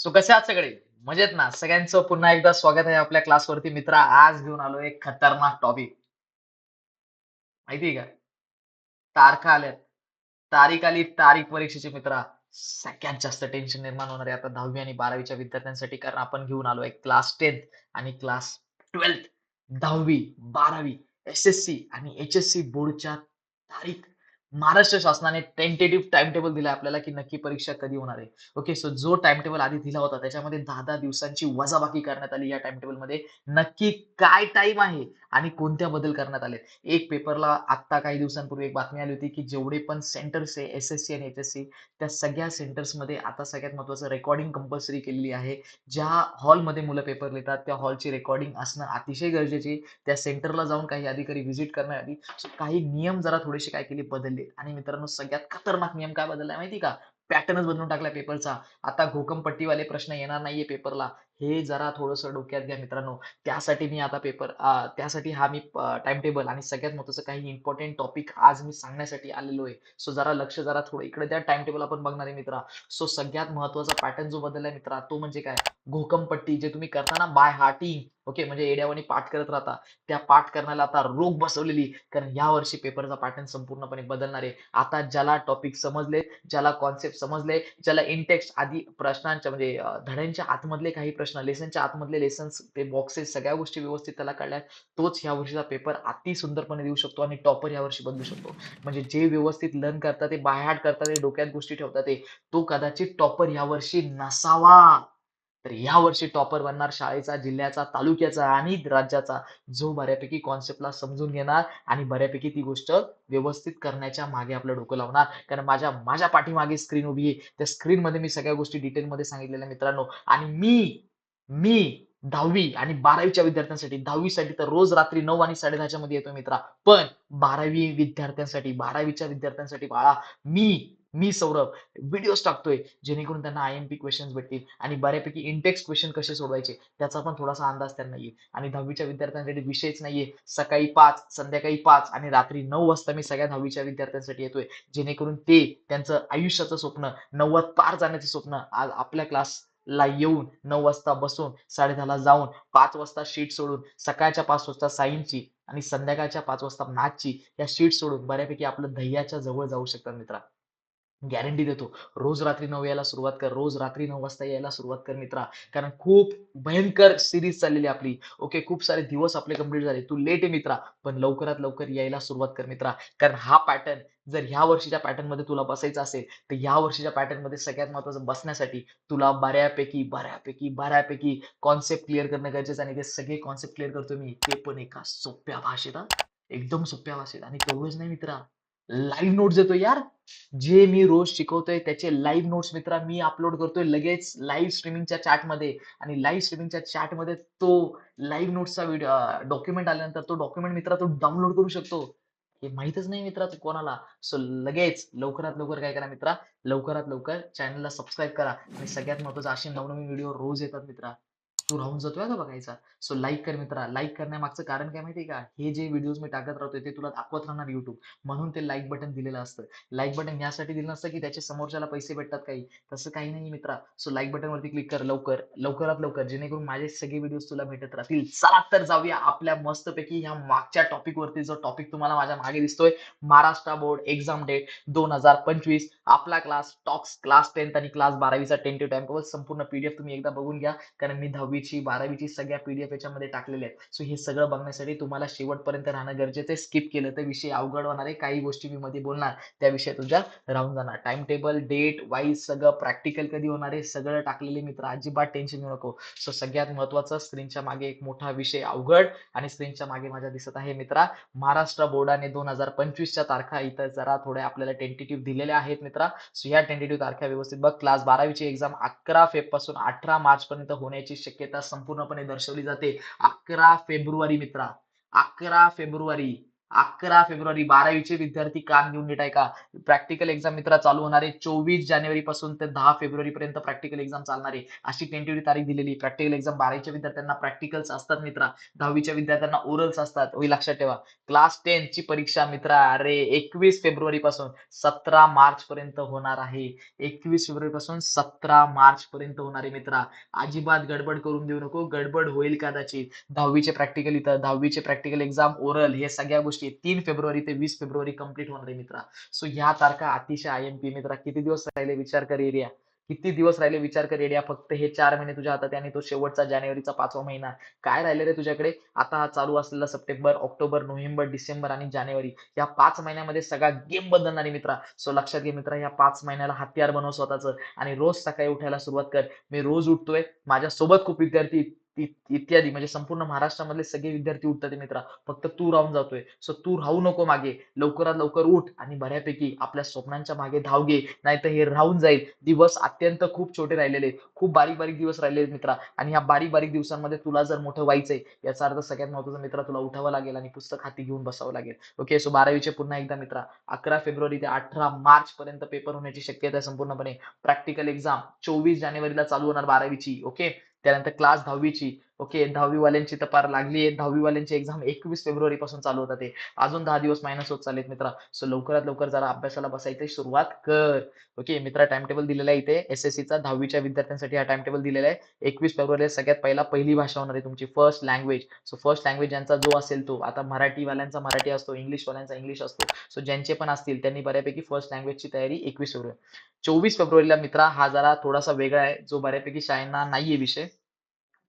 So कसे आहात सगळे? मजेत ना? सगळ्यांचं पुन्हा एकदा स्वागत आहे आपल्या क्लासवरती. मित्र आज घेऊन आलो एक खतरनाक टॉपिक माहिती का? तारखा आल्यात. तारीख आली तारीख परीक्षेचे मित्र. सगळ्यात जास्त टेन्शन निर्माण होणार आहे आता दहावी आणि बारावीच्या विद्यार्थ्यांसाठी कारण आपण घेऊन आलोय क्लास टेन्थ आणि क्लास ट्वेल्थ दहावी बारावी एस एस सी आणि एच एस सी बोर्डच्या तारीख. महाराष्ट्र शासनाने टेंटेटिव्ह टाइम टेबल आपल्याला की नक्की परीक्षा कधी होणार आहे. ओके सो जो टाइम टेबल आधी दिला होता त्याच्यामध्ये दहा दहा दिवसांची वजाबाकी करण्यात आली या टाइम नक्की काय टाइम आहे आणि कोणत्या बदल करण्यात आले एक पेपरला आत्ता काही दिवसांपूर्वी एक बातमी आली होती की जेवढे पण सेंटर्स आहे एस एस सी आणि एच एस सी त्या सगळ्या सेंटर्समध्ये आता सगळ्यात महत्वाचं रेकॉर्डिंग कंपल्सरी केलेली आहे. ज्या हॉलमध्ये मुलं पेपर लिहितात त्या हॉलची रेकॉर्डिंग असणं अतिशय गरजेचे त्या सेंटरला जाऊन काही अधिकारी व्हिजिट करण्याआधी काही नियम जरा थोडेसे काय केले बदलले. आणि मित्रांनो सगळ्यात खतरनाक नियम काय बदललाय माहिती का? पॅटर्नच बदलून टाकला पेपरचा आता घोकमपट्टीवाले प्रश्न येणार नाहीये पेपरला हे जरा थोडंसं डोक्यात घ्या मित्रांनो. त्यासाठी मी आता पेपर त्यासाठी हा मी टाइम टेबल आणि सगळ्यात महत्वाचं काही इम्पॉर्टंट टॉपिक आज मी सांगण्यासाठी आलेलो आहे. सो जरा लक्ष जरा थोडं इकडे त्या टाइम टेबल आपण बघणार आहे मित्रा. सो सगळ्यात महत्त्वाचा पॅटर्न जो बदललाय मित्रा तो म्हणजे काय? घोकमपट्टी जे तुम्ही करताना बाय हार्टिंग ओके म्हणजे एड्यावानी पाठ करत राहता. त्या पाठ करण्याला आता रोग बसवलेली. कारण या वर्षी पेपरचा पॅटर्न संपूर्णपणे बदलणार आहे. आता ज्याला टॉपिक समजले ज्याला कॉन्सेप्ट समजले ज्याला इंटेक्स आधी प्रश्नांच्या म्हणजे धड्यांच्या आतमधले काही प्रश्न लेसनच्या आतमधले लेसन्स ते बॉक्सेस सगळ्या गोष्टी व्यवस्थित त्याला कळल्या तोच या वर्षीचा पेपर अति सुंदरपणे देऊ शकतो आणि टॉपर या वर्षी बदलू शकतो. म्हणजे जे व्यवस्थित लर्न करतात ते बायहाट करतात ते डोक्यात गोष्टी ठेवतात ते तो कदाचित टॉपर या वर्षी नसावा. तर या वर्षी टॉपर बनणार शाळेचा जिल्ह्याचा तालुक्याचा आणि राज्याचा. जो बऱ्यापैकी कॉन्सेप्टला समजून घेणार आणि बऱ्यापैकी ती गोष्ट व्यवस्थित करण्याच्या मागे आपलं डोकं लावणार. कारण माझ्या माझ्या पाठीमागे स्क्रीन उभी आहे. त्या स्क्रीन मध्ये मी सगळ्या गोष्टी डिटेलमध्ये सांगितलेल्या मित्रांनो. आणि मी मी दहावी आणि बारावीच्या विद्यार्थ्यांसाठी दहावीसाठी तर रोज रात्री नऊ आणि साडेदहाच्या मध्ये येतो मित्रा. पण बारावी विद्यार्थ्यांसाठी बारावीच्या विद्यार्थ्यांसाठी बाळा मी मी सौरभ व्हिडिओज टाकतोय जेणेकरून त्यांना आय एम पी क्वेश्चन भेटतील आणि बऱ्यापैकी इंटेक्स क्वेश्चन कसे सोडवायचे त्याचा पण थोडासा अंदाज त्यांना येईल. आणि दहावीच्या विद्यार्थ्यांसाठी विषयच नाहीये. सकाळी पाच संध्याकाळी पाच आणि रात्री नऊ वाजता मी सगळ्या दहावीच्या विद्यार्थ्यांसाठी येतोय. जेणेकरून ते त्यांचं आयुष्याचं स्वप्न नव्वद पार जाण्याचं स्वप्न आज आपल्या क्लास ला येऊन नऊ वाजता बसून साडेदहाला जाऊन पाच वाजता शीट सोडून सकाळच्या पाच वाजता सायन्सची आणि संध्याकाळच्या पाच वाजता मॅथची या शीट सोडून बऱ्यापैकी आपलं ध्येयाच्या जवळ जाऊ शकतात मित्रा. गॅरंटी देतो. रोज रात्री नऊ यायला सुरुवात कर रोज रात्री नऊ वाजता यायला सुरुवात कर मित्रा. कारण खूप भयंकर सिरीज चाललेली आपली. ओके खूप सारे दिवस आपले कंप्लीट झाले. तू लेट आहे मित्रा पण लवकरात लवकर यायला सुरुवात कर मित्रा. कारण हा पॅटर्न जर ह्या वर्षीच्या पॅटर्नमध्ये तुला बसायचं असेल तर ह्या वर्षीच्या पॅटर्नमध्ये सगळ्यात महत्वाचं बसण्यासाठी तुला बऱ्यापैकी बऱ्यापैकी बऱ्यापैकी कॉन्सेप्ट क्लिअर करणं गरजेचं आणि ते सगळे कॉन्सेप्ट क्लिअर करतो मी. ते पण एका सोप्या भाषेत एकदम सोप्या भाषेत. आणि तेवढंच नाही मित्रा. लाईव्ह नोट्स देतो यार. जे मी रोज शिकवतोय त्याचे लाईव्ह नोट्स मित्रा मी अपलोड करतोय लगेच लाईव्ह स्ट्रीमिंगच्या चॅटमध्ये आणि लाईव्ह स्ट्रीमिंगच्या चॅटमध्ये तो लाईव्ह नोट्सचा व्हिडिओ डॉक्युमेंट आल्यानंतर तो डॉक्युमेंट मित्रा तो डाउनलोड करू शकतो. हे माहितच नाही मित्रा तू कोणाला. सो लगेच लवकरात लवकर काय करा मित्रा? लवकरात लवकर चॅनलला सबस्क्राईब करा. आणि सगळ्यात महत्वाचं असे नवनवीन व्हिडिओ रोज येतात मित्रा. तू राहून जातोय का बघायचा. सो लाईक कर मित्रा लाईक करण्यामागचं कारण काय माहितीये का? हे जे व्हिडिओज मी टाकत राहतोय ते तुला दाखवत राहणार युट्यूब म्हणून ते लाईक बटन दिलेलं असतं. लाईक बटन यासाठी दिलं नसतं की त्याच्या समोरच्याला पैसे भेटतात काही. तसं काही नाही मित्रा. सो लाईक बटनवरती क्लिक कर लवकर. लवकरात लवकर. जेणेकरून माझे सगळे व्हिडिओज तुला भेटत राहतील. चला तर जाऊया आपल्या मस्तपैकी ह्या मागच्या टॉपिकवरती जो टॉपिक तुम्हाला माझ्या मागे दिसतोय. महाराष्ट्र बोर्ड एक्झाम डेट दोन हजार पंचवीस. आपला क्लास टॉक्स क्लास टेन्थ आणि क्लास बारावीचा टेंटिव्ह टाइम संपूर्ण पीडीएफ तुम्ही एकदा बघून घ्या. कारण मी दहावीची बारावीची सगळ्या पीडीएफ याच्यामध्ये टाकलेल्या आहेत. सो हे सगळं बघण्यासाठी तुम्हाला शेवटपर्यंत राहणं गरजेचं आहे. स्किप केलं तर विषय अवघड होणार आहे. काही गोष्टी मी मध्ये बोलणार. त्या विषय तुझ्या राहून जाणार. टाइम टेबल डेट वाईज सगळं प्रॅक्टिकल कधी होणार आहे? सगळं टाकलेले मित्र अजिबात टेन्शन घेऊ नको. सो सगळ्यात महत्वाचं स्क्रीनच्या मागे एक मोठा विषय अवघड आणि स्क्रीनच्या मागे माझ्या दिसत आहे मित्रा महाराष्ट्र बोर्डाने दोन हजार पंचवीसच्या तारखा. इथं जरा थोड्या आपल्याला टेंटेटिव्ह दिलेल्या आहेत मित्रा. सो या टेंटेटिव्ह तारखा व्यवस्थित बघ. क्लास बारावीची एक्झाम अकरा फेबपासून अठरा मार्च पर्यंत होण्याची शक्यता संपूर्णपणे दर्शवली जाते. अकरा फेब्रुवारी मित्रा अकरा फेब्रुवारी. अकरा फेब्रुवारी बारावीचे विद्यार्थी कान घेऊन नीट ऐका प्रॅक्टिकल एक्झाम मित्रा चालू होणार आहे चोवीस जानेवारी पासून ते दहा फेब्रुवारी पर्यंत प्रॅक्टिकल एक्झाम चालणार आहे. अशी टेंटेटिव्ह तारीख दिलेली प्रॅक्टिकल एक्झाम बारावीच्या विद्यार्थ्यांना प्रॅक्टिकल्स असतात मित्रा. दहावीच्या विद्यार्थ्यांना ओरल्स असतात. होई लक्षात ठेवा. क्लास टेन ची परीक्षा मित्रा अरे एकवीस फेब्रुवारी पासून सतरा मार्च पर्यंत होणार आहे. एकवीस फेब्रुवारी पासून सतरा मार्च पर्यंत होणार आहे मित्रा. अजिबात गडबड करून देऊ नको. गडबड होईल कदाचित. दहावीचे प्रॅक्टिकल इथं दहावीचे प्रॅक्टिकल एक्झाम ओरल हे सगळ्या गोष्टी तीन फेब्रुवारी ते वीस फेब्रुवारी कंप्लीट होणार आहे मित्रा. सो ह्या तारखा अतिशय आय एम पी मित्रा. किती दिवस राहिले विचार कर एरिया किती दिवस राहिले विचार कर एरिया फक्त हे चार महिने तुझ्या हातात आणि तो शेवटचा जानेवारीचा पाचवा महिना. काय राहिले रे तुझ्याकडे? आता हा चालू असलेला सप्टेंबर ऑक्टोबर नोव्हेंबर डिसेंबर आणि जानेवारी. या पाच महिन्यामध्ये सगळा गेम बदलणार मित्रा. सो लक्षात घे मित्रा या पाच महिन्याला हत्यार बनव स्वतःचं. आणि रोज सकाळी उठायला सुरुवात कर. मी रोज उठतोय. माझ्यासोबत खूप विद्यार्थी इत्यादी. म्हणजे संपूर्ण महाराष्ट्रामधले सगळे विद्यार्थी उठतात मित्रा. फक्त तू राहून जातोय. सो तू राहू नको मागे. लवकरात लवकर उठ आणि बऱ्यापैकी आपल्या स्वप्नांच्या मागे धाव घे. नाहीतर हे राहून जाईल. दिवस अत्यंत खूप छोटे राहिलेले. खूप बारीक बारीक दिवस राहिलेले मित्रा. आणि ह्या बारीक बारीक दिवसांमध्ये तुला जर मोठं व्हायचंय याचा अर्थ सगळ्यात महत्त्वाचा मित्रा तुला उठावं लागेल आणि पुस्तक हाती घेऊन बसावं लागेल. ओके सो बारावीचे पुन्हा एकदा मित्रा. अकरा फेब्रुवारी ते अठरा मार्च पर्यंत पेपर होण्याची शक्यता आहे संपूर्णपणे. प्रॅक्टिकल एक्झाम चोवीस जानेवारीला चालू होणार बारावीची. ओके त्यानंतर क्लास दहावीची ओके दहावी वाल्यांची तर पार लागली आहे. दहावी वाल्यांची एक्झाम एकवीस फेब्रुवारी पासून चालू होतात ते. अजून दहा दिवस मायनस होत चालले मित्रा. सो लवकरात लवकर जरा अभ्यासाला बसायची सुरुवात कर. ओके मित्रा टाइम टेबल दिलेला आहे इथे. एसएससीचा दहावीच्या विद्यार्थ्यांसाठी हा टाइम टेबल दिलेला आहे. एकवीस फेब्रुवारी सगळ्यात पहिला पहिली भाषा होणार आहे तुमची. First language so first language ज्यांचा जो असेल तो. आता मराठी वाल्यांचा मराठी असतो इंग्लिश वाल्यांचा इंग्लिश असतो. सो ज्यांचे पण असतील त्यांनी बऱ्यापैकी फर्स्ट लँग्वेजची तयारी एकवीस फेब्रुवारी. चोवीस फेब्रुवारीला मित्रा हा जरा थोडासा वेगळा आहे. जो बऱ्यापैकी शाळांना नाहीये विषय.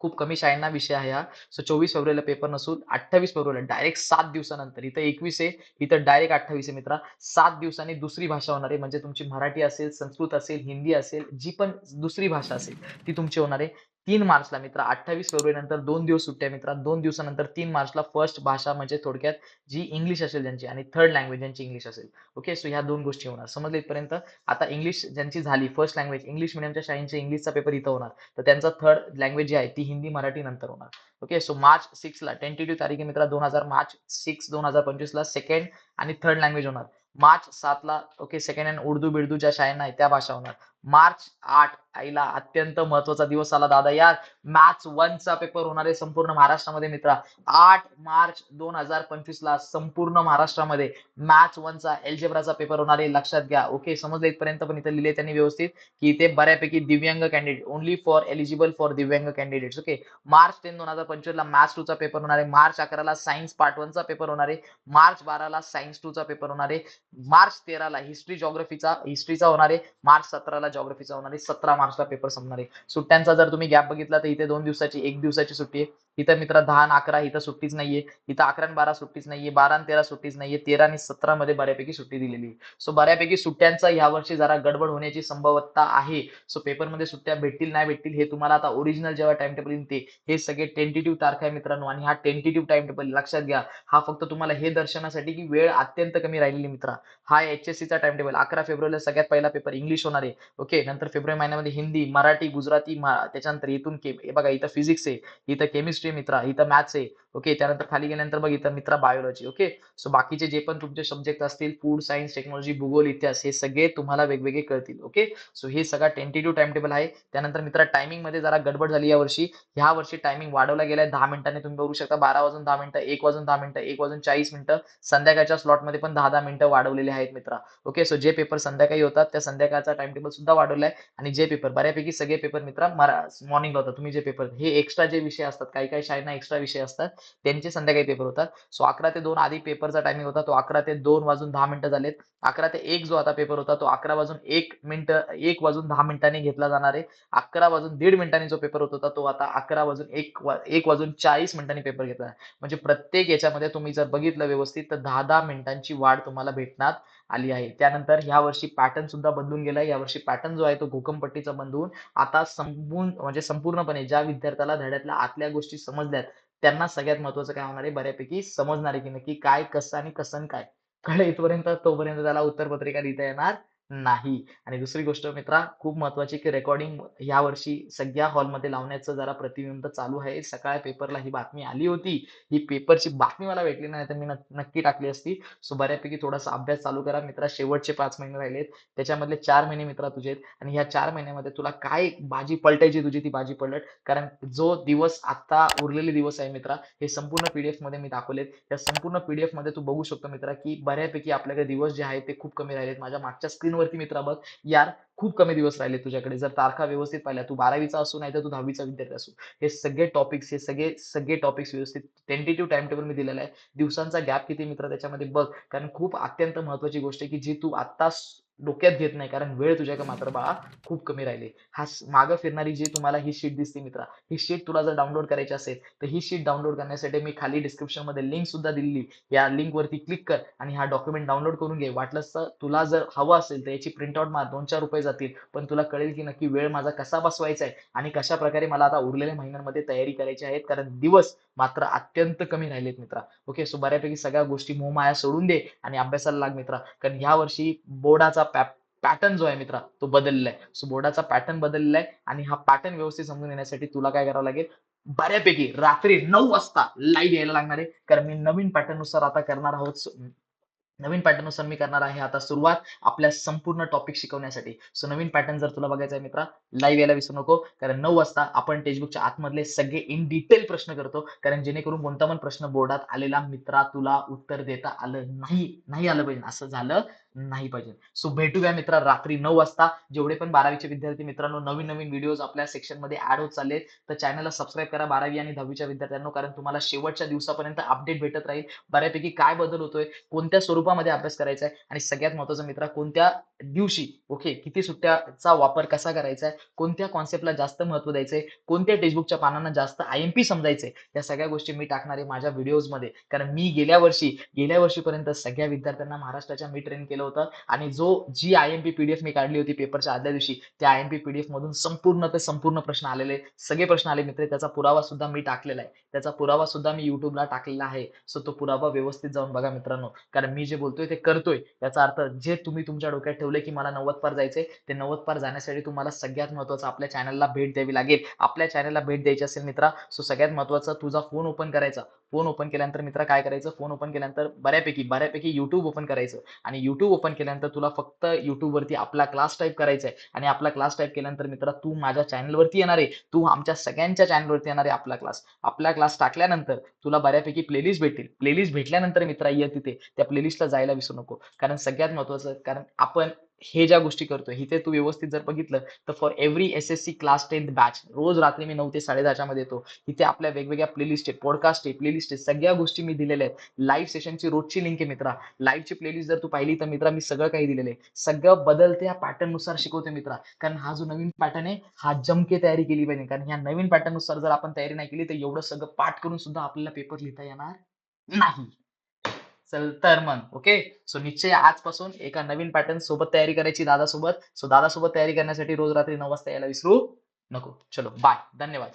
खूप कमी शाळांना विषय आहे हा. सो चोवीस फेब्रुवारीला पेपर नसून अठ्ठावीस फेब्रुवारीला डायरेक्ट सात दिवसानंतर. इथं एकवीस आहे इथं डायरेक्ट अठ्ठावीस आहे मित्रा. सात दिवसांनी दुसरी भाषा होणार आहे. म्हणजे तुमची मराठी असेल संस्कृत असेल हिंदी असेल जी पण दुसरी भाषा असेल ती तुमची होणार आहे. तीन मार्चला मित्र अठ्ठावीस फेब्रुवारी नंतर दोन दिवस सुट्ट्या मित्रा दोन दिवसानंतर तीन मार्चला फर्स्ट भाषा म्हणजे थोडक्यात जी इंग्लिश असेल ज्यांची आणि थर्ड लँग्वेज ज्यांची इंग्लिश असेल. ओके सो ह्या दोन गोष्टी होणार. समजले इथपर्यंत? आता इंग्लिश ज्यांची झाली फर्स्ट लँग्वेज इंग्लिश मिडियमच्या शाळेंचे इंग्लिशचा पेपर इथं होणार. तर त्यांचा थर्ड लँग्वेज जी आहे ती हिंदी मराठी नंतर होणार. ओके सो मार्च सिक्स ला टेंटेटिव्ह तारीख आहे मित्रा दोन हजार मार्च सिक्स दोन हजार पंचवीस ला सेकंड आणि थर्ड लँग्वेज होणार. मार्च सातला ओके सेकंड हँड उर्दू बिर्दू ज्या शाळेंना आहे त्या भाषा होणार. मार्च आठ आईला अत्यंत महत्त्वाचा दिवस आला. दादा यार मॅथ्स वन चा पेपर होणार आहे संपूर्ण महाराष्ट्रामध्ये मित्रा. आठ मार्च दोन हजार पंचवीस ला संपूर्ण महाराष्ट्रामध्ये मॅथ्स वन चा पेपर होणार आहे. लक्षात घ्या. ओके समजलं इथपर्यंत पण इथं लिहिले त्यांनी व्यवस्थित की इथे बऱ्यापैकी दिव्यांग candidate only for eligible for दिव्यांग कॅन्डिडेट्स ओके मार्च टेन दोन हजार पंचवीस ला मॅथ्स टू चा पेपर होणार आहे. मार्च अकराला सायन्स पार्ट वन चा पेपर होणार आहे. मार्च बाराला सायन्स टू चा पेपर होणार आहे. मार्च तेराला हिस्ट्री जॉग्रफीचा हिस्ट्रीचा होणार आहे. मार्च सतराला जॉग्रफीचा होणार आहे सतरा मार्चला पेपर संपणार आहे. सुट्ट्यांचा जर तुम्ही गॅप बघितला तर इथे दोन दिवसाची एक दिवसाची सुट्टी आहे. इथं मित्र दहा आणि अकरा इथं सुट्टीच नाहीये. इथं अकरा आणि बारा सुट्टीच नाहीये. बारा आणि तेरा सुट्टीच नाहीये. तेरा आणि सतरा मध्ये बऱ्यापैकी सुट्टी दिलेली आहे. सो बऱ्यापैकी सुट्ट्यांचा यावर्षी जरा गडबड होण्याची संभवता आहे. सो पेपरमध्ये सुट्ट्या भेटतील नाही भेटतील हे तुम्हाला आता ओरिजिनल जेव्हा टाइम टेबल येईल ते हे सगळे टेंटेटिव्ह तारखा आहे मित्रांनो. आणि हा टेंटेटिव्ह टाइम टेबल लक्षात घ्या हा फक्त तुम्हाला हे दर्शनासाठी की वेळ अत्यंत कमी राहिलेली मित्रा. हा एचएससीचा टाइम टेबल अकरा फेब्रुवारीला सगळ्यात पहिला पेपर इंग्लिश होणार आहे. ओके नंतर फेब्रुवारी महिन्यामध्ये हिंदी मराठी गुजराती त्याच्यानंतर इथून हे बघा इथं फिजिक्स आहे. इथं केमिस्ट्री मित्रा इथं मॅथ्स आहे. ओके त्यानंतर खाली गेल्यानंतर बघ इथं मित्रा बायोलॉजी ओके सो बाकीचे जे पण तुमचे सब्जेक्ट असतील फूड सायन्स टेक्नॉलॉजी भूगोल इतिहास हे सगळे तुम्हाला वेगवेगळे कळतील ओके सो हे सगळा टेंटेटिव्ह टाइम टेबल आहे. त्यानंतर मित्रा टायमिंगमध्ये जरा गडबड झाली या वर्षी. ह्या वर्षी टायमिंग वाढवला गेलाय दहा मिनिटांनी. तुम्ही बघू शकता बारा वाजून दहा मिनिटं एक वाजून दहा मिनिटं एक वाजून चाळीस मिनिटं. संध्याकाळच्या स्लॉटमध्ये पण दहा दहा मिनिटं वाढवलेले आहेत मित्रा. ओके सो जे पेपर संध्याकाळी होतात त्या संध्याकाळचा टाइम टेबल सुद्धा वाढवलाय. आणि जे पेपर बऱ्यापैकी सगळे पेपर मित्रा मॉर्निंगला होतात. तुम्ही जे पेपर हे एक्स्ट्रा जे विषय असतात काही काही शाळेना एक्स्ट्रा विषय असतात त्यांचे संध्याकाळी पेपर होतात. सो अकरा ते दोन आधी पेपरचा टायमिंग होता. तो अकरा ते दोन वाजून दहा मिनिटं झालेत. अकरा ते एक जो आता पेपर होता तो अकरा वाजून एक मिनिट एक वाजून दहा मिनिटांनी घेतला जाणार आहे. अकरा वाजून दीड मिनिटांनी जो पेपर होत होता तो आता अकरा वाजून एक एक वाजून चाळीस मिनिटांनी पेपर घेतला. म्हणजे प्रत्येक याच्यामध्ये तुम्ही जर बघितलं व्यवस्थित तर दहा दहा मिनिटांची वाढ तुम्हाला भेटणार आली आहे. त्यानंतर ह्या वर्षी पॅटर्न सुद्धा बदलून गेलाय यावर्षी पॅटर्न जो आहे तो घोकमपट्टीचा बदलून आता संपूर्ण म्हणजे संपूर्णपणे ज्या विद्यार्थ्याला धड्यातल्या आतल्या गोष्टी समजल्यात त्यांना सगळ्यात महत्वाचं काय होणार आहे बऱ्यापैकी समजणार आहे की नक्की काय कसं आणि कसं काय. कळलं इथपर्यंत तोपर्यंत त्याला उत्तरपत्रिका लिहिता येणार. नाही. आणि दुसरी गोष्ट मित्रा खूप महत्वाची की रेकॉर्डिंग ह्या वर्षी सगळ्या हॉलमध्ये लावण्याचं जरा प्रतिबिंब चालू आहे. सकाळ पेपरला ही बातमी आली होती. ही पेपरची बातमी मला भेटली नाही तर मी नक्की टाकली असती. सो बऱ्यापैकी थोडासा अभ्यास चालू करा मित्रा. शेवटचे पाच महिने राहिलेत. त्याच्यामधले चार महिने मित्रा तुझे आहेत आणि ह्या चार महिन्यामध्ये तुला काय बाजी पलटायची तुझी ती बाजी पलट. कारण जो दिवस आता उरलेले दिवस आहे मित्रा, हे संपूर्ण पीडीएफमध्ये मी दाखवलेत. या संपूर्ण पीडीएफमध्ये तू बघू शकतो मित्रा की बऱ्यापैकी आपल्याकडे दिवस जे आहेत ते खूप कमी राहिलेत. माझ्या मागच्या स्क्रीन वरती मित्रा बघ, यार खूप कमी दिवस राहिले तुझ्याकडे. जर तारखा व्यवस्थित पाहिल्या, तू बारावीचा असू नाही तर तू 10वीचा विद्यार्थी असो. हे सगळे टॉपिक्स हे सगळे सगळे टॉपिक्स व्यवस्थित टेंटेटिव्ह टाइम टेबल मी दिलेला आहे. दिवसांचा गॅप किती मित्र त्याच्यामध्ये बघ. कारण खूप अत्यंत महत्वाची गोष्ट आहे की जी तू आत्ता डोक्यात घेत नाही कारण वेळ तुझ्याकडे मात्र बाळा खूप कमी राहिली. हा मागं फिरणारी जी तुम्हाला ही शीट दिसते मित्रा, ही शीट तुला जर डाउनलोड करायची असेल, तर ही शीट डाउनलोड करण्यासाठी मी खाली डिस्क्रिप्शनमध्ये लिंक सुद्धा दिलेली. या लिंकवरती क्लिक कर आणि हा डॉक्युमेंट डाउनलोड करून घे. वाटलंच तर तुला जर हवं असेल तर याची प्रिंटआउट मार. ₹2-4 जातील. पण तुला कळेल की नक्की वेळ माझा कसा बसवायचा आहे आणि कशाप्रकारे मला आता उरलेल्या महिन्यांमध्ये तयारी करायची आहे. कारण दिवस मात्र अत्यंत कमी राहिलेत मित्रा. ओके. सो बऱ्यापैकी सगळ्या गोष्टी मोहमाया सोडून दे आणि अभ्यासाला लाग मित्रा. कारण ह्या वर्षी बोर्डाचा पॅप पॅटर्न जो आहे मित्रा, तो बदललेला आहे. सो बोर्डाचा पॅटर्न बदललेला आहे आणि हा पॅटर्न व्यवस्थित समजून येण्यासाठी तुला काय करावं लागेल, बऱ्यापैकी रात्री नऊ वाजता लाईव्ह यायला लागणार आहे. कारण मी नवीन पॅटर्ननुसार आता करणार आहोत नवीन पॅटर्ननुसार मी करणार आहे आता सुरुवात आपल्या संपूर्ण टॉपिक शिकवण्यासाठी. सो नवीन पॅटर्न जर तुला बघायचा आहे मित्रा, लाईव्ह यायला विसरू नको. कारण नऊ वाजता आपण टेक्स्टबुकच्या आतमधले सगळे इन डिटेल प्रश्न करतो. कारण जेणेकरून कोणता पण प्रश्न बोर्डात आलेला मित्रा तुला उत्तर देता आलं नाही, नाही आलं पाहिजे. असं झालं नाही पाहिजे. सो भेटूया मित्र रात्री नऊ वाजता. जेवढे पण 12वीचे विद्यार्थी मित्रांनो नवीन-नवीन व्हिडिओज आपल्या सेक्शनमध्ये ऍड होत चालले तर चॅनलला सबस्क्राईब करा 12वी आणि 10वीच्या विद्यार्थ्यांनो. कारण तुम्हाला शेवटच्या दिवसापर्यंत अपडेट भेटत राहील. बऱ्यापैकी काय बदल होतोय, कोणत्या स्वरूपामध्ये अभ्यास करायचा आहे आणि सगळ्यात महत्वाचं मित्र कोणत्या दिवशी ओके किती सुट्ट्याचा वापर कसा करायचा आहे, कोणत्या कॉन्सेप्टला जास्त महत्त्व द्यायचंय, कोणत्या टेक्स्टबुकच्या पानांना जास्त आय-एम-पी समजायचंय, या सगळ्या गोष्टी मी टाकणार आहे माझ्या व्हिडिओजमध्ये. कारण मी गेल्या वर्षी गेल्या वर्षीपर्यंत सगळ्या विद्यार्थ्यांना महाराष्ट्राच्या मी ट्रेन केलं होतं आणि जो जी आय-एम-पी पी-डी-एफ मी काढली होती पेपरच्या आदल्या दिवशी, त्या आय-एम-पी पी-डी-एफ मधून संपूर्ण ते संपूर्ण प्रश्न आलेले. सगळे प्रश्न आले मित्र. त्याचा पुरावा सुद्धा मी टाकलेला आहे. त्याचा पुरावा सुद्धा मी युट्यूबला टाकलेला आहे. सो तो पुरावा व्यवस्थित जाऊन बघा मित्रांनो. कारण मी जे बोलतोय ते करतोय. याचा अर्थ जे तुम्ही तुमच्या डोक्यात ठेवले की मला 90 पार जायचंय, ते 90 पार जाण्यासाठी तुम्हाला सगळ्यात महत्त्वाचं आपल्या चॅनलला भेट द्यावी लागेल. आपल्या चॅनलला भेट द्यायची असेल मित्रा, सो सगळ्यात महत्त्वाचं तुझा फोन ओपन करायचा. फोन ओपन केल्यानंतर मित्रा काय करायचं, फोन ओपन केल्यानंतर बऱ्यापैकी, बऱ्यापैकी YouTube ओपन करायचं आणि YouTube ओपन केल्यानंतर तुला फक्त YouTubeवरती आपला क्लास टाईप करायचा आहे आणि आपला क्लास टाईप केल्यानंतर मित्रा तू माझ्या चॅनलवरती येणार आहे. तू आमच्या सगळ्यांच्या चॅनलवरती येणार आहे आपला क्लास. आपला क्लास टाकल्यानंतर तुला बऱ्यापैकी प्लेलिस्ट भेटतील. प्लेलिस्ट भेटल्यानंतर मित्रा ये तिथे. त्या प्लेलिस्टला जायला विसरू नको. कारण सगळ्यात महत्त्वाचं कारण आपण हे ज्या गोष्टी करतोय, इथे तू व्यवस्थित जर बघितलं तर for every S S C class 10th batch रोज रात्री मी नऊ ते 10:30च्या मध्ये येतो. इथे आपल्या वेगवेगळ्या प्लेलिस्ट आहेत, पॉडकास्ट आहे, प्लेलिस्ट आहे, सगळ्या गोष्टी मी दिलेल्या आहेत. लाईव्ह सेशनची रोजची लिंक आहे मित्रा. लाईव्हची प्लेलिस्ट जर तू पाहिली तर मित्रा मी सगळं काही दिलेलं आहे. सगळं बदलत्या पॅटर्ननुसार शिकवते मित्रा. कारण हा जो नवीन पॅटर्न आहे, हा जमके तयारी केली पाहिजे. कारण ह्या नवीन पॅटर्ननुसार जर आपण तयारी नाही केली तर एवढं सगळं पाठ करून सुद्धा आपल्याला पेपर लिहिता येणार नाही. चल तर मग ओके. सो निश्चय आजपासून एका नवीन पॅटर्न सोबत तयारी करायची दादासोबत. सो दादासोबत तयारी करण्यासाठी रोज रात्री नऊ वाजता यायला विसरू नको. चलो बाय. धन्यवाद.